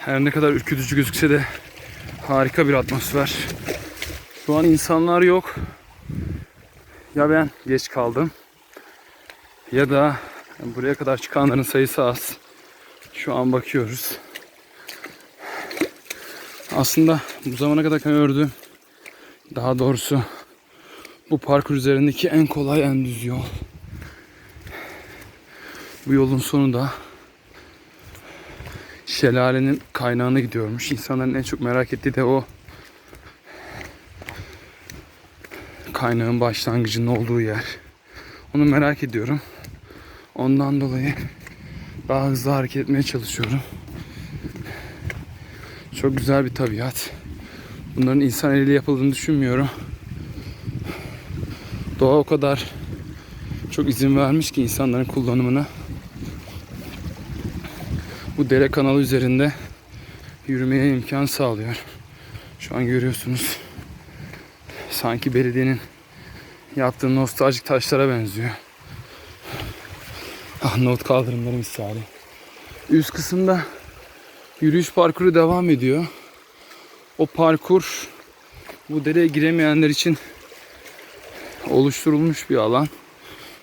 Her ne kadar ürkütücü gözükse de harika bir atmosfer. Şu an insanlar yok. Ya ben geç kaldım ya da buraya kadar çıkanların sayısı az. Şu an bakıyoruz. Aslında bu zamana kadar gördüğüm daha doğrusu bu parkur üzerindeki en kolay en düz yol. Bu yolun sonu da şelalenin kaynağına gidiyormuş. İnsanların en çok merak ettiği de o kaynağın başlangıcının olduğu yer. Onu merak ediyorum. Ondan dolayı daha hızlı hareket etmeye çalışıyorum. Çok güzel bir tabiat. Bunların insan eliyle yapıldığını düşünmüyorum. Doğa o kadar çok izin vermiş ki insanların kullanımına. Bu dere kanalı üzerinde yürümeye imkan sağlıyor. Şu an görüyorsunuz. Sanki belediyenin yaptığı nostaljik taşlara benziyor. Ah not kaldırımları misali. Üst kısımda yürüyüş parkuru devam ediyor. O parkur bu dereye giremeyenler için oluşturulmuş bir alan.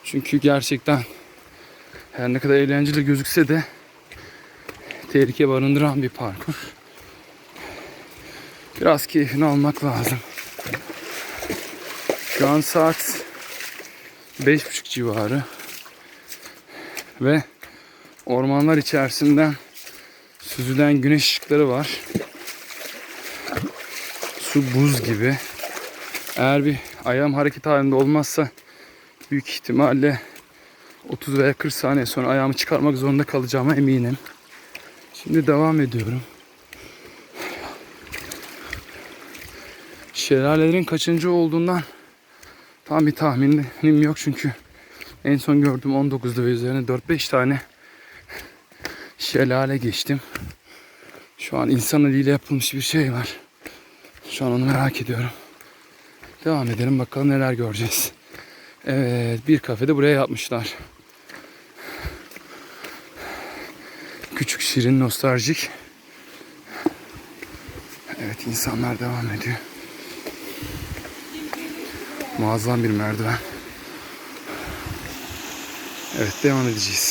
Çünkü gerçekten her ne kadar eğlenceli gözükse de tehlike barındıran bir parkur. Biraz keyfini almak lazım. Şu an saat 5.30 civarı ve ormanlar içerisinden süzülen güneş ışıkları var. Su buz gibi. Eğer bir ayağım hareket halinde olmazsa büyük ihtimalle 30 veya 40 saniye sonra ayağımı çıkarmak zorunda kalacağıma eminim. Şimdi devam ediyorum. Şelalelerin kaçıncı olduğundan tam bir tahminim yok çünkü en son gördüğüm 19'da ve üzerine 4-5 tane şelale geçtim. Şu an insan eliyle yapılmış bir şey var. Şu an onu merak ediyorum. Devam edelim bakalım neler göreceğiz. Evet bir kafede buraya yapmışlar. Küçük şirin nostaljik. Evet insanlar devam ediyor. Muazzam bir merdiven. Evet devam edeceğiz.